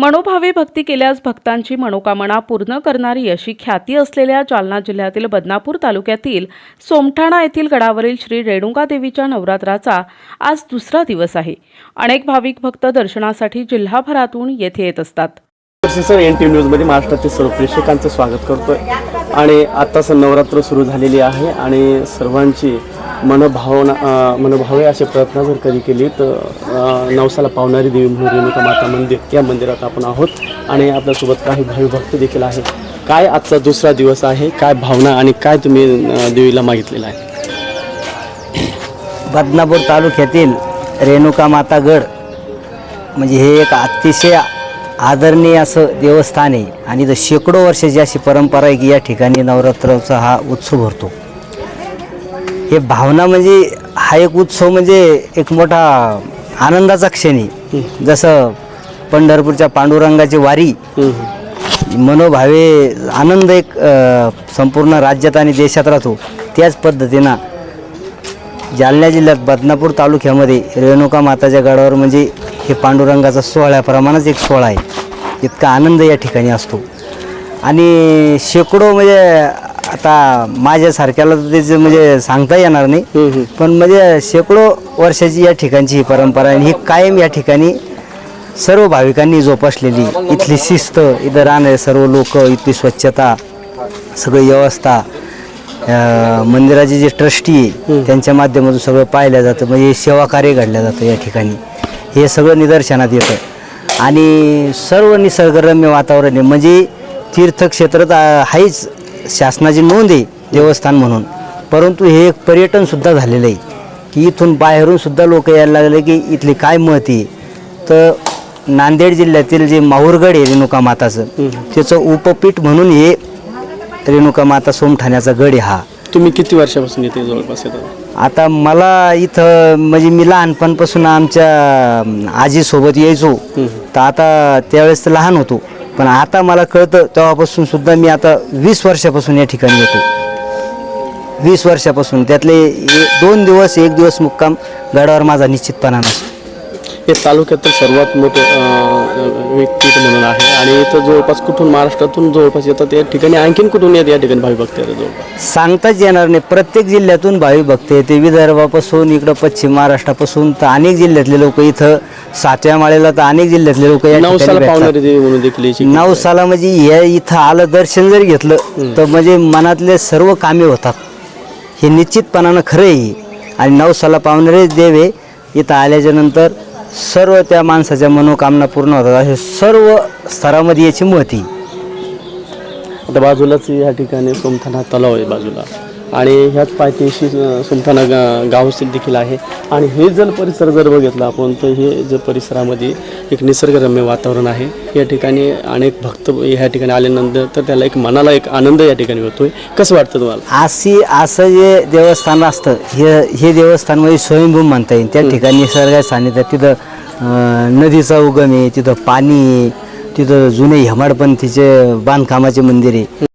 मनोभावे भक्ती केल्यास भक्तांची मनोकामना पूर्ण करणारी अशी ख्याती असलेल्या जालना जिल्ह्यातील बदनापूर तालुक्यातील सोमठाणा येथील गडावरील श्री रेणुका देवीच्या नवरात्राचा आज दुसरा दिवस आहे. अनेक भाविक भक्त दर्शनासाठी जिल्हाभरातून येथे येत असतात. सर एन टी न्यूजमध्ये महाराष्ट्रातील सर्व प्रेक्षकांचं स्वागत करतोय. आणि आत्ताच नवरात्र सुरू झालेली आहे आणि सर्वांची मनभावना मनभावे असे प्रयत्न जर कधी केली तर नवसाला पावणारी देवी म्हणून रेणुका माता मंदिर या मंदिरात आपण आहोत. आणि आपल्यासोबत काही भावी भक्त देखील आहे काय आजचा दुसरा दिवस आहे? काय भावना आणि काय तुम्ही देवीला मागितलेलं आहे? बदनापूर तालुक्यातील रेणुका माता गड म्हणजे हे एक अतिशय आदरणीय असं देवस्थान आहे. आणि शेकडो वर्षाची अशी परंपरा आहे की या ठिकाणी नवरात्राचा हा उत्सव भरतो. हे भावना म्हणजे हा एक उत्सव म्हणजे एक मोठा आनंदाचा क्षण आहे. जसं पंढरपूरच्या पांडुरंगाची वारी मनोभावे आनंद एक संपूर्ण राज्यात आणि देशात राहतो. त्याच पद्धतीनं जालना जिल्ह्यात बदनापूर तालुक्यामध्ये रेणुका माताच्या गडावर म्हणजे हे पांडुरंगाचा सोहळ्याप्रमाणेच एक सोहळा आहे. इतका आनंद या ठिकाणी असतो. आणि शेकडो म्हणजे आता माझ्यासारख्याला तर त्याचं म्हणजे सांगता येणार नाही. पण म्हणजे शेकडो वर्षाची या ठिकाणची ही परंपरा आणि ही कायम या ठिकाणी सर्व भाविकांनी जोपासलेली इथली शिस्त इथं राहणारे सर्व लोक इथली स्वच्छता सगळी व्यवस्था अं, मंदिराचे जे ट्रस्टी आहे त्यांच्या माध्यमातून सगळं पाहिलं जातं. म्हणजे सेवा कार्य घडलं जातं या ठिकाणी. हे सगळं निदर्शनात येतं. आणि सर्व निसर्गरम्य वातावरण आहे. म्हणजे तीर्थक्षेत्र तर आहेच शासनाची नोंद आहे देवस्थान म्हणून. परंतु हे एक पर्यटनसुद्धा झालेलं आहे की इथून बाहेरून सुद्धा लोक यायला लागले की इथली काय महती आहे? तर नांदेड जिल्ह्यातील जे माहूरगड आहे रेणुका माताचं त्याचं उपपीठ म्हणून हे रेणुका माता सोमठाण्याचा गड आहे हा. तुम्ही किती वर्षापासून येते जवळपास येतात आता मला इथं म्हणजे मी लहानपणापासून आमच्या आजीसोबत यायचो. तर आता त्यावेळेस तर लहान होतो. पण आता मला कळतं तेव्हापासून सुद्धा मी आता वीस वर्षापासून या ठिकाणी येतो वीस वर्षापासून. त्यातले ए- दोन दिवस एक दिवस मुक्काम गडावर माझा निश्चितपणा नसतो. हे तालुक्यातील सर्वात मोठे व्यक्तित्व म्हणून आहे. आणि इथं जवळपास कुठून महाराष्ट्रातून जवळपास येतात या ठिकाणी आणखीन कुठून येत या ठिकाणी भावी भक्त येतात जवळपास? सांगताच येणार नाही. प्रत्येक जिल्ह्यातून भावी भक्त येते. विदर्भापासून इकडं पश्चिम महाराष्ट्रापासून तर अनेक जिल्ह्यातले लोक इथं सातव्या माळेला तर अनेक जिल्ह्यातले लोक नवसाला. पावणारी देवी म्हणून देखील नवसाला म्हणजे या इथं आलं दर्शन जर घेतलं तर म्हणजे मनातले सर्व कामे होतात. हे निश्चितपणानं खरं आहे. आणि नवसाला पावणारे देव आहे इथं आल्याच्यानंतर सर्व त्या माणसाच्या मनोकामना पूर्ण होतात असे सर्व स्तरामध्ये याची महती आहे. आता बाजूलाच या ठिकाणी सोमथाना तलाव आहे बाजूला आणि ह्याच पायथ्याशी सोमथाना गा गाव देखील आहे. आणि हे जर परिसर जर बघितला आपण तर हे जर परिसरामध्ये एक निसर्गरम्य वातावरण आहे. या ठिकाणी अनेक भक्त ह्या ठिकाणी आल्यानंतर तर त्याला एक मनाला एक आनंद या ठिकाणी होतोय कसं वाटतं तुम्हाला? अशी असं जे देवस्थान असतं हे हे देवस्थान म्हणजे स्वयंभू म्हणता येईल. त्या ठिकाणी निसर्ग सानिध्यात तिथं नदीचा उगम आहे तिथं पाणी आहे तिथं जुने हेमाडपंथीचे बांधकामाचे मंदिर आहे.